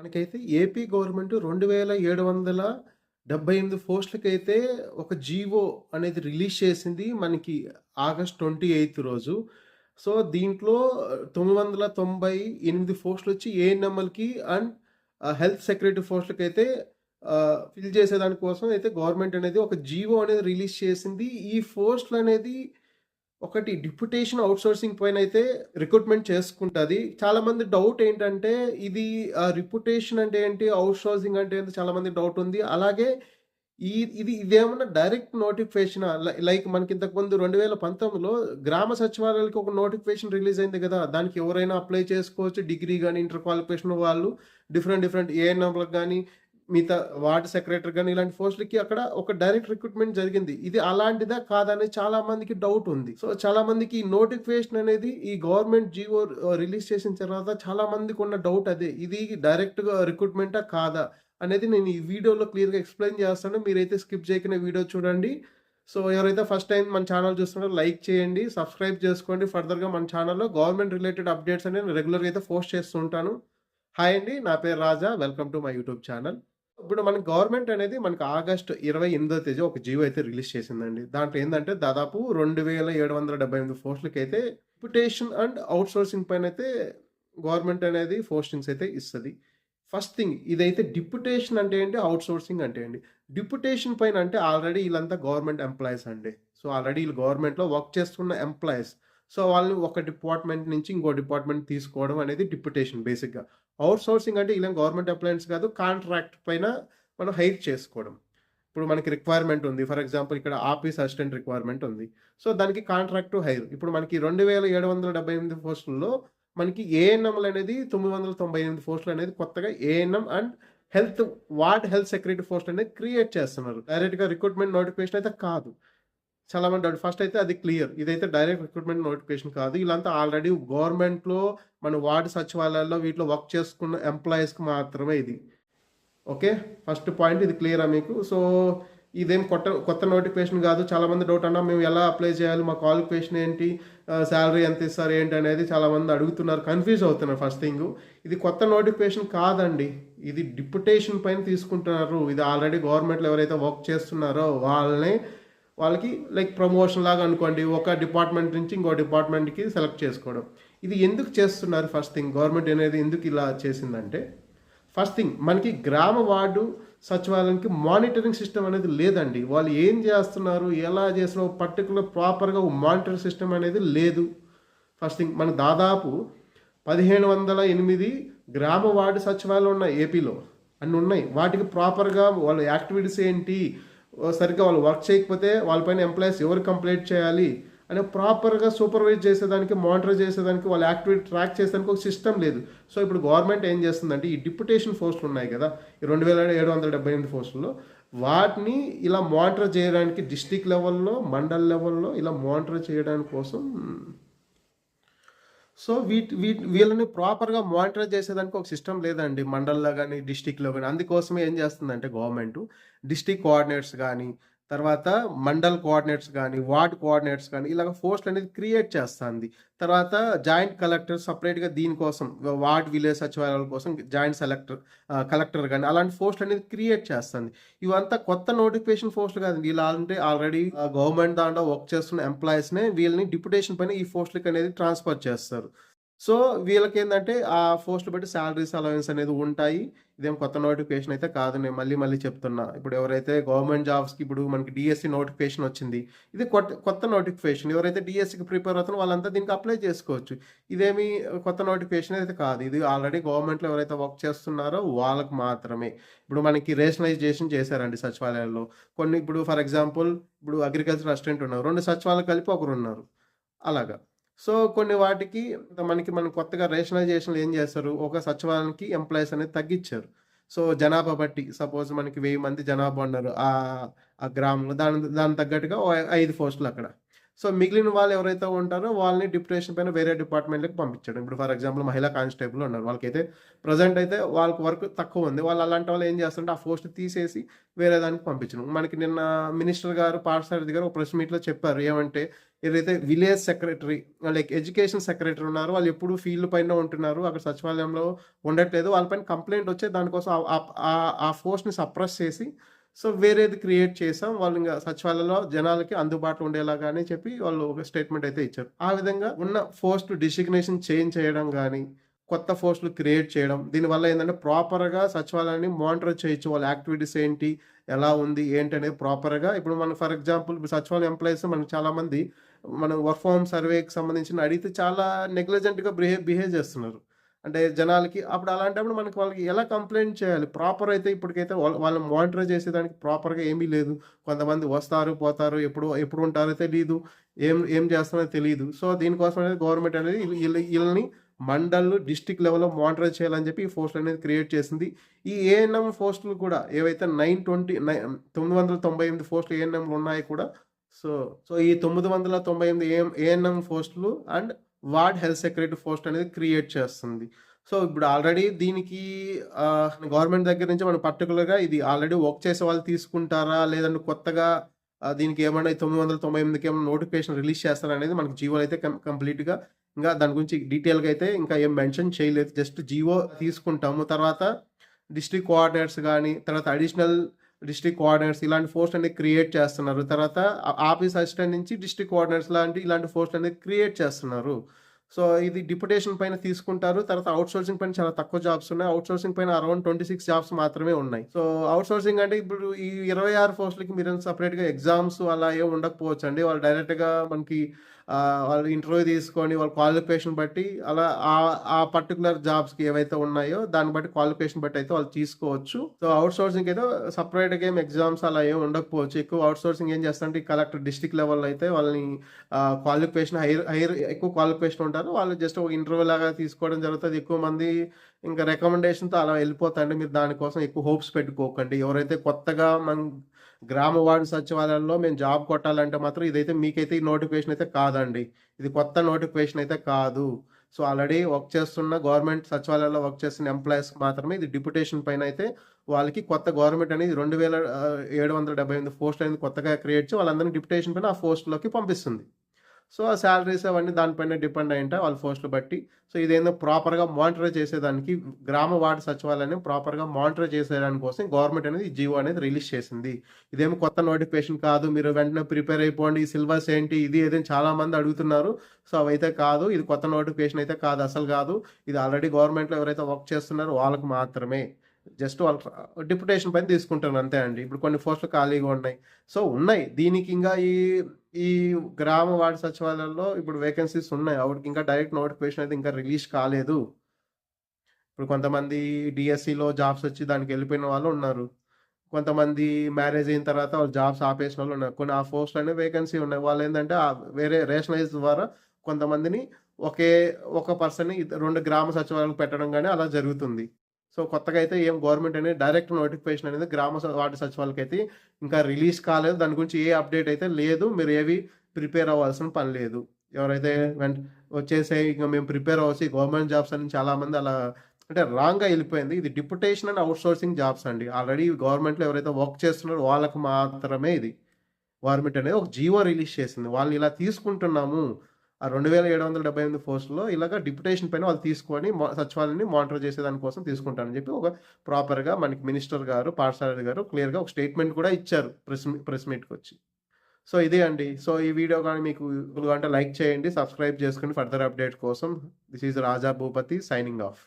మనకైతే AP government 2778 పోస్టులకైతే ఒక GO అనేది రిలీజ్ చేసింది మనకి ఆగస్ట్ 28 రోజు. సో, దీంట్లో తొమ్మిది వందల తొంభై ఎనిమిది పోస్టులు వచ్చి ఏఎన్ఎంఎల్‌కి అండ్ హెల్త్ సెక్రటరీ పోస్టులకి అయితే ఫిల్ చేసేదానికోసం అయితే గవర్నమెంట్ అనేది ఒక జీవో అనేది రిలీజ్ చేసింది. ఈ పోస్టులనేది ఒకటి డిప్యుటేషన్ పైన అయితే రిక్రూట్‌మెంట్ చేసుకుంటది. చాలామంది డౌట్ ఏంటంటే ఇది రిప్యుటేషన్ అంటే ఏంటి? అవుట్సోర్సింగ్ అంటే ఏంటి? మంది డౌట్ ఉంది. అలాగే ఈ ఇది ఇదేమన్నా డైరెక్ట్ నోటిఫికేషన్ లై లైక్ మనకి ఇంతకుముందు 2019లో గ్రామ సచివాలయాలకి ఒక నోటిఫికేషన్ రిలీజ్ అయింది కదా దానికి ఎవరైనా అప్లై చేసుకోవచ్చు. డిగ్రీ కానీ ఇంటర్ క్వాలిఫికేషన్ వాళ్ళు డిఫరెంట్ డిఫరెంట్ ఏఎన్ఎంలకు కానీ మిగతా వార్డ్ సెక్రటరీ కానీ ఇలాంటి పోస్టులకి అక్కడ ఒక డైరెక్ట్ రిక్రూట్‌మెంట్ జరిగింది. ఇది అలాంటిదా? కాదా? చాలా మందికి డౌట్ ఉంది. సో, చాలా మందికి ఈ నోటిఫికేషన్ అనేది ఈ గవర్నమెంట్ జీవో రిలీజ్ చేసిన తర్వాత చాలా మందికి ఉన్న డౌట్ అదే. ఇది డైరెక్ట్‌గా రిక్రూట్‌మెంటా? కాదా? అనేది నేను ఈ వీడియోలో క్లియర్‌గా ఎక్స్‌ప్లెయిన్ చేస్తాను. మీరైతే స్కిప్ చేయకుండా వీడియో చూడండి. సో, ఎవరైతే ఫస్ట్ టైం మన ఛానల్ చూస్తున్నారో లైక్ చేయండి. సబ్స్క్రైబ్ చేసుకోండి. ఫర్దర్‌గా మన ఛానల్‌లో గవర్నమెంట్ రిలేటెడ్ అప్డేట్స్ అనేవి నేను రెగ్యులర్‌గా అయితే పోస్ట్ చేస్తుంటాను హాయ్ అండి. నా పేరు Raja. Welcome to my YouTube channel. ఇప్పుడు మన గవర్నమెంట్ అనేది మనకు ఆగస్ట్ 28దో తేదీ ఒక జీవో అయితే రిలీజ్ చేసిందండి. దాంట్లో ఏంటంటే దాదాపు రెండు వేల ఏడు వందల డెబ్బై ఎనిమిది పోస్టులకి అయితే రిప్యుటేషన్ అండ్ అవుట్సోర్సింగ్ పైన అయితే గవర్నమెంట్ అనేది పోస్టింగ్స్ అయితే ఇస్తుంది ఫస్ట్ థింగ్ ఇదైతే డిప్యుటేషన్ అంటే ఏంటి? అవుట్సోర్సింగ్ అంటే ఏంటి? డిప్యుటేషన్ పైన అంటే ఆల్రెడీ వీళ్ళంతా గవర్నమెంట్ ఎంప్లాయీస్ అండి. సో, ఆల్రెడీ వీళ్ళు గవర్నమెంట్‌లో వర్క్ చేస్తున్న ఎంప్లాయీస్. సో, వాళ్ళని ఒక డిపార్ట్మెంట్ నుంచి ఇంకో డిపార్ట్మెంట్ తీసుకోవడం అనేది డిప్యుటేషన్ బేసిక్‌గా. ఔట్‌సోర్సింగ్ అంటే ఇలా గవర్నమెంట్ అప్లయన్స్ కాదు. కాంట్రాక్ట్ పైన మనం హైర్ చేసుకోవడం. ఇప్పుడు మనకి రిక్వైర్మెంట్ ఉంది. ఫర్ ఎగ్జాంపుల్ ఇక్కడ ఆఫీస్ అసిస్టెంట్ రిక్వైర్మెంట్ ఉంది. సో, దానికి కాంట్రాక్ట్ టు హైర్. ఇప్పుడు మనకి 2778 పోస్టుల్లో మనకి ఏఎన్ఎంలు అనేది 998 పోస్టులు అనేది కొత్తగా ANM and health ward health secretary post అనేది క్రియేట్ చేస్తున్నారు. డైరెక్ట్‌గా రిక్రూట్‌మెంట్ నోటిఫికేషన్ అయితే కాదు. చాలా మంది ఫస్ట్ అయితే అది క్లియర్. ఇదైతే డైరెక్ట్ రిక్రూట్‌మెంట్ నోటిఫికేషన్ కాదు. ఈళ్ళంతా ఆల్రెడీ గవర్నమెంట్‌లో మన వార్డ్ సచివాలయాల్లో వీటిలో వర్క్ చేసుకున్న ఎంప్లాయీస్‌కి మాత్రమే ఇది. ఓకే. ఫస్ట్ పాయింట్ ఇది క్లియరా మీకు? సో, ఇదేం కొత్త కొత్త నోటిఫికేషన్ కాదు చాలామంది డౌట్ అన్నా మేము ఎలా అప్లై చేయాలి? మా క్వాలిఫికేషన్ ఏంటి? శాలరీ ఎంత ఇస్తారు? ఏంటి? అనేది చాలామంది అడుగుతున్నారు. కన్‌ఫ్యూజ్ అవుతున్నారు ఫస్ట్ థింగ్ ఇది కొత్త నోటిఫికేషన్ కాదండి. ఇది డిప్యుటేషన్ పైన తీసుకుంటున్నారు. ఇది ఆల్రెడీ గవర్నమెంట్‌లో ఎవరైతే వర్క్ చేస్తున్నారో వాళ్ళని వాళ్ళకి లైక్ ప్రమోషన్ లాగా అనుకోండి. ఒక డిపార్ట్మెంట్ నుంచి ఇంకో డిపార్ట్మెంట్‌కి సెలెక్ట్ చేసుకోవడం. ఇది ఎందుకు చేస్తున్నారు ఫస్ట్ థింగ్? గవర్నమెంట్ అనేది ఎందుకు ఇలా చేసిందంటే ఫస్ట్ థింగ్ మనకి గ్రామ వార్డు సచివాలయానికి మానిటరింగ్ సిస్టమ్ అనేది లేదండి. వాళ్ళు ఏం చేస్తున్నారు? ఎలా చేస్తున్నారు? పర్టికులర్ ప్రాపర్‌గా మానిటరింగ్ సిస్టమ్ అనేది లేదు. ఫస్ట్ థింగ్ మనకు దాదాపు 1508 గ్రామ వార్డు సచివాలయాలు ఉన్నాయి ఏపీలో. అన్నీ ఉన్నాయి. వాటికి ప్రాపర్‌గా వాళ్ళ యాక్టివిటీస్ ఏంటి? సరిగ్గా వాళ్ళు వర్క్ చేయకపోతే వాళ్ళ పైన ఎంప్లాయీస్ ఎవరు కంప్లైంట్ చేయాలి? అనే ప్రాపర్‌గా సూపర్వైజ్ చేసేదానికి, మానిటర్ చేసేదానికి, వాళ్ళ యాక్టివిటీ ట్రాక్ చేసేదానికి ఒక సిస్టమ్ లేదు. సో, ఇప్పుడు గవర్నమెంట్ ఏం చేస్తుందంటే ఈ డిప్యుటేషన్ పోస్టులు ఉన్నాయి కదా ఈ 2778 పోస్టుల్లో వాటిని ఇలా మానిటర్ చేయడానికి డిస్టిక్ లెవెల్‌లో, మండల్ లెవెల్‌లో ఇలా మానిటర్ చేయడానికి కోసం సో, వీటి వీటి వీళ్ళని ప్రాపర్‌గా మానిటర్ చేసేదానికి ఒక సిస్టమ్ లేదండి. మండల్‌లో కానీ డిస్ట్రిక్ట్‌లో కానీ అందుకోసమే ఏం చేస్తుందంటే గవర్నమెంట్ డిస్ట్రిక్ట్ కోఆర్డినేటర్స్ కానీ తర్వాత మండల్ కోఆర్డినేట్స్ కానీ వార్డ్ కోఆర్డినేట్స్ కానీ ఇలాగ పోస్టులు అనేది క్రియేట్ చేస్తుంది తర్వాత జాయింట్ కలెక్టర్ సపరేట్గా దీనికోసం వార్డ్, విలేజ్ సచివాలయాల కోసం జాయింట్ సెలెక్టర్ కలెక్టర్ కానీ అలాంటి పోస్టులు అనేది క్రియేట్ చేస్తుంది. ఇవంతా కొత్త నోటిఫికేషన్ పోస్టులు కాదండి. వీళ్ళు అంటే ఆల్రెడీ గవర్నమెంట్ దాంట్లో వర్క్ చేస్తున్న ఎంప్లాయీస్‌నే వీళ్ళని డిప్యుటేషన్ పైన ఈ పోస్టులకి అనేది ట్రాన్స్‌ఫర్ చేస్తారు. సో, వీళ్ళకి ఏంటంటే ఆ పోస్టులు బట్టి శాలరీస్ అలవెన్స్ అనేది ఉంటాయి. ఇదేం కొత్త నోటిఫికేషన్ అయితే కాదు. నేను మళ్ళీ మళ్ళీ చెప్తున్నా. ఇప్పుడు ఎవరైతే గవర్నమెంట్ జాబ్స్‌కి ఇప్పుడు మనకి డీఎస్సీ నోటిఫికేషన్ వచ్చింది. ఇది కొత్త కొత్త నోటిఫికేషన్. ఎవరైతే డీఎస్సీకి ప్రిపేర్ అవుతున్నారో వాళ్ళంతా దీనికి అప్లై చేసుకోవచ్చు. ఇదేమి కొత్త నోటిఫికేషన్ అయితే కాదు. ఇది ఆల్రెడీ గవర్నమెంట్‌లో ఎవరైతే వర్క్ చేస్తున్నారో వాళ్ళకి మాత్రమే. ఇప్పుడు మనకి రేషనలైజేషన్ చేశారండి సచివాలయాల్లో. కొన్ని ఇప్పుడు ఫర్ ఎగ్జాంపుల్ ఇప్పుడు అగ్రికల్చర్ అసిస్టెంట్ ఉన్నారు. రెండు సచివాలయాలు కలిపి ఒకరున్నారు. అలాగా. సో, కొన్ని వాటికి మనకి మనం కొత్తగా రేషనలైజేషన్‌లో ఏం చేస్తారు? ఒక సచివాలయానికి ఎంప్లాయీస్ అనేది తగ్గిచ్చారు. సో, జనాభా బట్టి సపోజ్ మనకి వెయ్యి మంది జనాభా ఉన్నారు. ఆ గ్రామంలో దాని దానికి తగ్గట్టుగా ఐదు పోస్టులు అక్కడ. సో, మిగిలిన వాళ్ళు ఎవరైతే ఉంటారో వాళ్ళని డిప్యుటేషన్ పైన వేరే డిపార్ట్మెంట్లకు పంపించడం. ఇప్పుడు ఫర్ ఎగ్జాంపుల్ మహిళా కానిస్టేబుల్ ఉన్నారు. వాళ్ళకైతే ప్రెజెంట్ అయితే వాళ్ళకి వర్క్ తక్కువ ఉంది. వాళ్ళు అలాంటి వాళ్ళు ఏం చేస్తారంటే ఆ పోస్ట్ తీసేసి వేరే దానికి పంపించడం. మనకి నిన్న మినిస్టర్ గారు పార్థసారథి గారు ఒక ప్రెస్ మీట్‌లో చెప్పారు. ఏమంటే ఏదైతే village secretary like education secretary ఉన్నారు వాళ్ళు ఎప్పుడు ఫీల్డ్ పైన ఉంటున్నారు అక్కడ సచివాలయంలో ఉండట్లేదు వాళ్ళపైన కంప్లైంట్ వచ్చే దానికోసం ఆ- ఆ ఫోర్స్ని సప్రెస్ చేసి సో వేరేది క్రియేట్ చేసాం వాళ్ళు ఇంకా సచివాలయంలో జనాలకి అందుబాటులో ఉండేలాగానే చెప్పి వాళ్ళు ఒక స్టేట్మెంట్ అయితే ఇచ్చారు. ఆ విధంగా ఉన్న పోస్ట్ డిసిగ్నేషన్ చేంజ్ చేయడం కానీ కొత్త పోస్టులు క్రియేట్ చేయడం దీనివల్ల ఏంటంటే ప్రాపర్గా సచివాలయాన్ని మానిటర్ చేయొచ్చు. వాళ్ళ యాక్టివిటీస్ ఏంటి ఎలా ఉంది ఏంటి అనేది ప్రాపర్గా. ఇప్పుడు మనం ఫర్ ఎగ్జాంపుల్ సచివాలయం ఎంప్లాయీస్ మనకు చాలామంది మనం వర్క్ ఫ్రమ్ సర్వేకి సంబంధించిన అడిగితే చాలా నెగ్లిజెంట్గా బిహేవ్ బిహేవ్ చేస్తున్నారు. అంటే జనాలకి అప్పుడు అలాంటప్పుడు మనకి వాళ్ళకి ఎలా కంప్లైంట్ చేయాలి? ప్రాపర్ అయితే ఇప్పటికైతే వాళ్ళని మానిటర్ చేసేదానికి ప్రాపర్గా ఏమీ లేదు. కొంతమంది వస్తారు పోతారు ఎప్పుడు ఎప్పుడు ఉంటారో తెలియదు ఏం ఏం చేస్తారో తెలియదు సో దీనికోసం అనేది గవర్నమెంట్ అనేది వీళ్ళని మండల్ డిస్టిక్ లెవెల్లో మానిటర్ చేయాలని చెప్పి ఈ పోస్టులు అనేది క్రియేట్ చేసింది. ఈ ఏఎన్ఎం పోస్టులు కూడా ఏవైతే నైన్ ట్వంటీ నైన్ తొమ్మిది వందల తొంభై ఎనిమిది పోస్టులు ఏఎన్ఎంలు ఉన్నాయి కూడా సో సో ఈ తొమ్మిది వందల తొంభై ఎనిమిది ఏఎం ఏఎన్ఎం పోస్టులు and ward health secretary post అనేది క్రియేట్ చేస్తుంది. సో ఇప్పుడు ఆల్రెడీ దీనికి గవర్నమెంట్ దగ్గర నుంచి మనం పర్టికులర్గా ఇది ఆల్రెడీ వర్క్ చేసే వాళ్ళు తీసుకుంటారా? లేదంటే కొత్తగా దీనికి ఏమైనా తొమ్మిది వందల తొంభై ఎనిమిదికి ఏమైనా నోటిఫికేషన్ రిలీజ్ చేస్తారా అనేది మనకి జీవోలు అయితే కంప్లీట్గా ఇంకా దాని గురించి డీటెయిల్గా అయితే ఇంకా ఏం మెన్షన్ చేయలేదు. జస్ట్ జీవో తీసుకుంటాము. తర్వాత డిస్ట్రిక్ట్ కోఆర్డినేటర్స్ కానీ తర్వాత అడిషనల్ డిస్ట్రిక్ట్ కోఆర్డినేటర్స్ ఇలాంటి పోస్ట్ అనేది క్రియేట్ చేస్తున్నారు. తర్వాత ఆ- ఆఫీస్ అసిస్టెంట్ నుంచి డిస్ట్రిక్ట్ కోఆర్డినేటర్స్ లాంటి ఇలాంటి పోస్ట్ అనేది క్రియేట్ చేస్తున్నారు. సో ఇది డిప్యుటేషన్ పైన తీసుకుంటారు. తర్వాత అవుట్ సోర్సింగ్ పైన చాలా తక్కువ జాబ్స్ ఉన్నాయి. అవుట్ సోర్సింగ్ పైన అరౌండ్ ట్వంటీ సిక్స్ జాబ్స్ మాత్రమే ఉన్నాయి. సో అవుట్ సోర్సింగ్ అంటే ఇప్పుడు ఈ ఇరవై ఆరు పోస్టులకి మీరు సపరేట్గా ఎగ్జామ్స్ అలా ఏమి ఉండకపోవచ్చు అండి వాళ్ళు డైరెక్ట్గా మనకి వాళ్ళు ఇంటర్వ్యూ తీసుకొని వాళ్ళ క్వాలిఫికేషన్ బట్టి అలా ఆ ఆ పర్టికులర్ జాబ్స్కి ఏవైతే ఉన్నాయో దాన్ని బట్టి క్వాలిఫికేషన్ బట్టి అయితే వాళ్ళు తీసుకోవచ్చు. సో అవుట్ సోర్సింగ్ అయితే సపరేట్గా ఏం ఎగ్జామ్స్ అలా ఏం ఉండకపోవచ్చు. ఎక్కువ అవుట్ సోర్సింగ్ ఏం చేస్తారంటే కలెక్టర్ డిస్టిక్ లెవెల్లో అయితే వాళ్ళని క్వాలిఫికేషన్ హైర్ హైర్ ఎక్కువ క్వాలిఫికేషన్ ఉంటారు. వాళ్ళు జస్ట్ ఒక ఇంటర్వ్యూ లాగా తీసుకోవడం జరుగుతుంది. ఎక్కువ మంది ఇంకా రికమెండేషన్తో అలా వెళ్ళిపోతాయండి మీరు దానికోసం ఎక్కువ హోప్స్ పెట్టుకోకండి. ఎవరైతే కొత్తగా మన గ్రామ వార్డు సచివాలయంలో మేము జాబ్ కొట్టాలంటే మాత్రం ఇదైతే మీకైతే ఈ నోటిఫికేషన్ అయితే కాదండి. ఇది కొత్త నోటిఫికేషన్ అయితే కాదు. సో ఆల్రెడీ వర్క్ చేస్తున్న గవర్నమెంట్ సచివాలయాల్లో వర్క్ చేస్తున్న ఎంప్లాయీస్ మాత్రమే ఇది డిప్యుటేషన్ పైన అయితే వాళ్ళకి కొత్త గవర్నమెంట్ అనేది రెండు వేల ఏడు వందల డెబ్బై ఎనిమిది పోస్ట్ అనేది కొత్తగా క్రియేట్ చేసి వాళ్ళందరినీ డిప్యుటేషన్ పైన ఆ పోస్టులోకి పంపిస్తుంది. సో ఆ శాలరీస్ అవన్నీ దానిపైన డిపెండ్ అయి ఉంటాయి వాళ్ళ పోస్టులు బట్టి. సో ఇదేందో ప్రాపర్గా మానిటర్ చేసేదానికి గ్రామ వార్డు సచివాలయాన్ని ప్రాపర్గా మానిటర్ చేసేదాని కోసం గవర్నమెంట్ అనేది ఈ జీవో అనేది రిలీజ్ చేసింది. ఇదేమి కొత్త నోటిఫికేషన్ కాదు మీరు వెంటనే ప్రిపేర్ అయిపోండి ఈ సిలబస్ ఏంటి ఇది ఏదైనా చాలామంది అడుగుతున్నారు. సో అవైతే కాదు ఇది కొత్త నోటిఫికేషన్ అయితే కాదు అసలు కాదు. ఇది ఆల్రెడీ గవర్నమెంట్లో ఎవరైతే వర్క్ చేస్తున్నారో వాళ్ళకి మాత్రమే. జస్ట్ వాళ్ళు డిప్యుటేషన్ పైన తీసుకుంటారు అంతే అండి. ఇప్పుడు కొన్ని పోస్టులు ఖాళీగా ఉన్నాయి. సో ఉన్నాయి. దీనికి ఇంకా ఈ ఈ గ్రామ వార్డు సచివాలయాల్లో ఇప్పుడు వేకెన్సీస్ ఉన్నాయి. వాటికి ఇంకా డైరెక్ట్ నోటిఫికేషన్ అయితే ఇంకా రిలీజ్ కాలేదు. ఇప్పుడు కొంతమంది డిఎస్సిలో జాబ్స్ వచ్చి దానికి వెళ్ళిపోయిన వాళ్ళు ఉన్నారు. కొంతమంది మ్యారేజ్ అయిన తర్వాత వాళ్ళు జాబ్స్ ఆపేసిన వాళ్ళు ఉన్నారు. కొన్ని ఆ పోస్ట్ అనే వేకెన్సీ ఉన్నాయి. వాళ్ళు ఏంటంటే ఆ వేరే రేషనలైజ్ ద్వారా కొంతమందిని ఒకే ఒక పర్సన్ రెండు గ్రామ సచివాలయాలు పెట్టడం కానీ అలా జరుగుతుంది. సో కొత్తగా అయితే ఏం గవర్నమెంట్ అనేది డైరెక్ట్ నోటిఫికేషన్ అనేది గ్రామ వార్డు సచివాలకి అయితే ఇంకా రిలీజ్ కాలేదు. దాని గురించి ఏ అప్డేట్ అయితే లేదు. మీరు ఏవి ప్రిపేర్ అవ్వాల్సిన పని లేదు. ఎవరైతే వెంట వచ్చేసే ఇంకా మేము ప్రిపేర్ అవ్వచ్చు. గవర్నమెంట్ జాబ్స్ అని చాలామంది అలా అంటే రాంగ్గా వెళ్ళిపోయింది. ఇది డిప్యుటేషన్ అండ్ అవుట్సోర్సింగ్ జాబ్స్ అండి. ఆల్రెడీ గవర్నమెంట్లో ఎవరైతే వర్క్ చేస్తున్నారో వాళ్ళకు మాత్రమే ఇది. గవర్నమెంట్ అనేది ఒక జీవో రిలీజ్ చేసింది. వాళ్ళు ఇలా తీసుకుంటున్నాము. ఆ రెండు వేల ఏడు వందల డెబ్బై ఎనిమిది పోస్టులో ఇలాగ డిప్యుటేషన్ పైన వాళ్ళు తీసుకొని సచివాలయాన్ని మానిటర్ చేసేదాని కోసం తీసుకుంటారని చెప్పి ఒక ప్రాపర్గా మనకి మినిస్టర్ గారు పాఠశాల గారు క్లియర్గా ఒక స్టేట్మెంట్ కూడా ఇచ్చారు ప్రెస్ ప్రెస్ మీట్కి వచ్చి. సో ఇదే అండి. సో ఈ వీడియో కానీ మీకు అంటే లైక్ చేయండి సబ్స్క్రైబ్ చేసుకోండి ఫర్దర్ అప్డేట్ కోసం. This is Raja Bhupathi signing off.